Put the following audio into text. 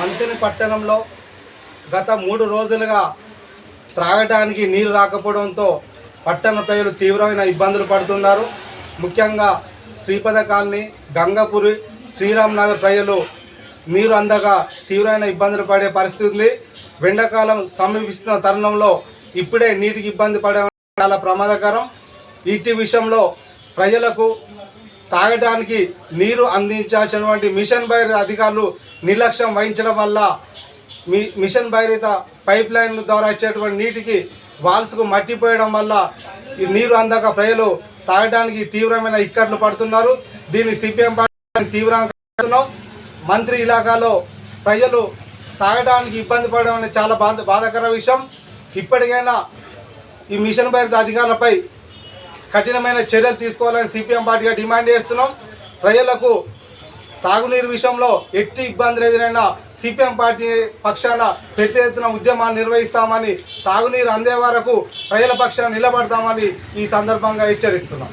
మంతిని పట్టణంలో గత మూడు రోజులుగా త్రాగడానికి నీరు రాకపోవడంతో పట్టణ ప్రజలు తీవ్రమైన ఇబ్బందులు పడుతున్నారు. ముఖ్యంగా శ్రీపద కాలనీ గంగపురి శ్రీరామ్ నగర్ ప్రజలు నీరు అందగా తీవ్రమైన ఇబ్బందులు పడే పరిస్థితి ఉంది. ఎండాకాలం సమీపిస్తున్న తరుణంలో ఇప్పుడే నీటికి ఇబ్బంది పడే చాలా ప్రమాదకరం. ఇటు విషయంలో ప్రజలకు తాగడానికి నీరు అందించాల్సినటువంటి మిషన్ భైరత అధికారులు నిర్లక్ష్యం వహించడం వల్ల మీ మిషన్ భైరత పైప్ లైన్ల ద్వారా వచ్చేటువంటి నీటికి వాల్స్కు మట్టిపోయడం వల్ల ఈ నీరు అందక ప్రజలు తాగడానికి తీవ్రమైన ఇక్కట్లు పడుతున్నారు. దీన్ని సిపిఎం పార్టీ తీవ్రంగా మంత్రి ఇలాకాలో ప్రజలు తాగడానికి ఇబ్బంది పడడం అనేది చాలా బాధ బాధాకర విషయం. ఇప్పటికైనా ఈ మిషన్ బైరిత అధికారులపై కఠినమైన చర్యలు తీసుకోవాలని సిపిఎం పార్టీగా డిమాండ్ చేస్తున్నాం. ప్రజలకు తాగునీరు విషయంలో ఎట్టి ఇబ్బందులు ఎదురైనా సిపిఎం పార్టీ పక్షాన పెద్ద ఎత్తున ఉద్యమాలు నిర్వహిస్తామని తాగునీరు అందే వరకు ప్రజల పక్షాన నిలబడతామని ఈ సందర్భంగా హెచ్చరిస్తున్నాం.